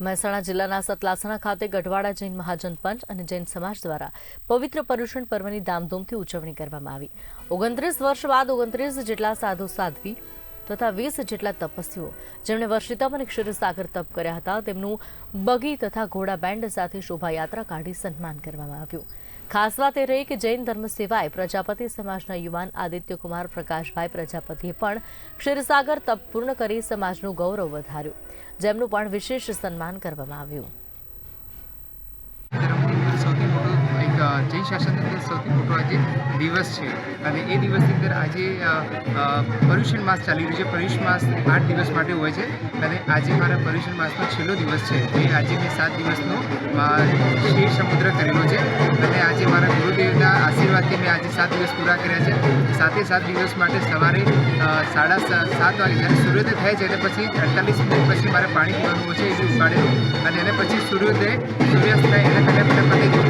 મહેસાણા જિલ્લાના સતલાસણા ખાતે ગઢવાડા જૈન મહાજન પંચ અને જૈન સમાજ દ્વારા પવિત્ર પર્યુષણ પર્વની ધામધૂમથી ઉજવણી કરવામાં આવી. ઓગણત્રીસ વર્ષ બાદ ઓગણત્રીસ જેટલા સાધુ સાધ્વી તથા વીસ જેટલા તપસ્વીઓ જેમણે વર્ષિતમ અને ક્ષીરસાગર તપ કર્યા હતા, તેમનું બગી તથા ઘોડા બેન્ડ સાથે શોભાયાત્રા કાઢી સન્માન કરવામાં આવ્યું. ખાસ વાત એ રહી કે જૈન ધર્મ સિવાય પ્રજાપતિ સમાજના યુવાન આદિત્યકુમાર પ્રકાશભાઈ પ્રજાપતિએ પણ ક્ષીરસાગર તપ પૂર્ણ કરી સમાજનું ગૌરવ વધાર્યું, જેમનું પણ વિશેષ સન્માન કરવામાં આવ્યું. અ, અંદર સૌથી મોટો આજે દિવસ છે. અને એ દિવસની અંદર આજે પર્યુષણ માસ ચાલી રહ્યું છે. પર્યુષણ માસ આઠ દિવસ માટે હોય છે. અને આજે મારા પર્યુષણ માસનો છેલ્લો દિવસ છે. જે આજે મેં સાત દિવસનો શેર સમુદ્ર કરેલો છે. અને આજે મારા ગુરુદેવના આશીર્વાદથી મેં આજે સાત દિવસ પૂરા કર્યા છે. સાતે સાત દિવસ માટે સવારે સાડા સાત વાગે જ્યારે સૂર્યોદય થાય છે અને પછી અડતાલીસ મિનિટ પછી મારે પાણી પીવાનું હોય છે એ ઉપાડેલું અને એને પછી સૂર્યોદય સૂર્યાસ્ત થાય એના પહેલાં પહેલાં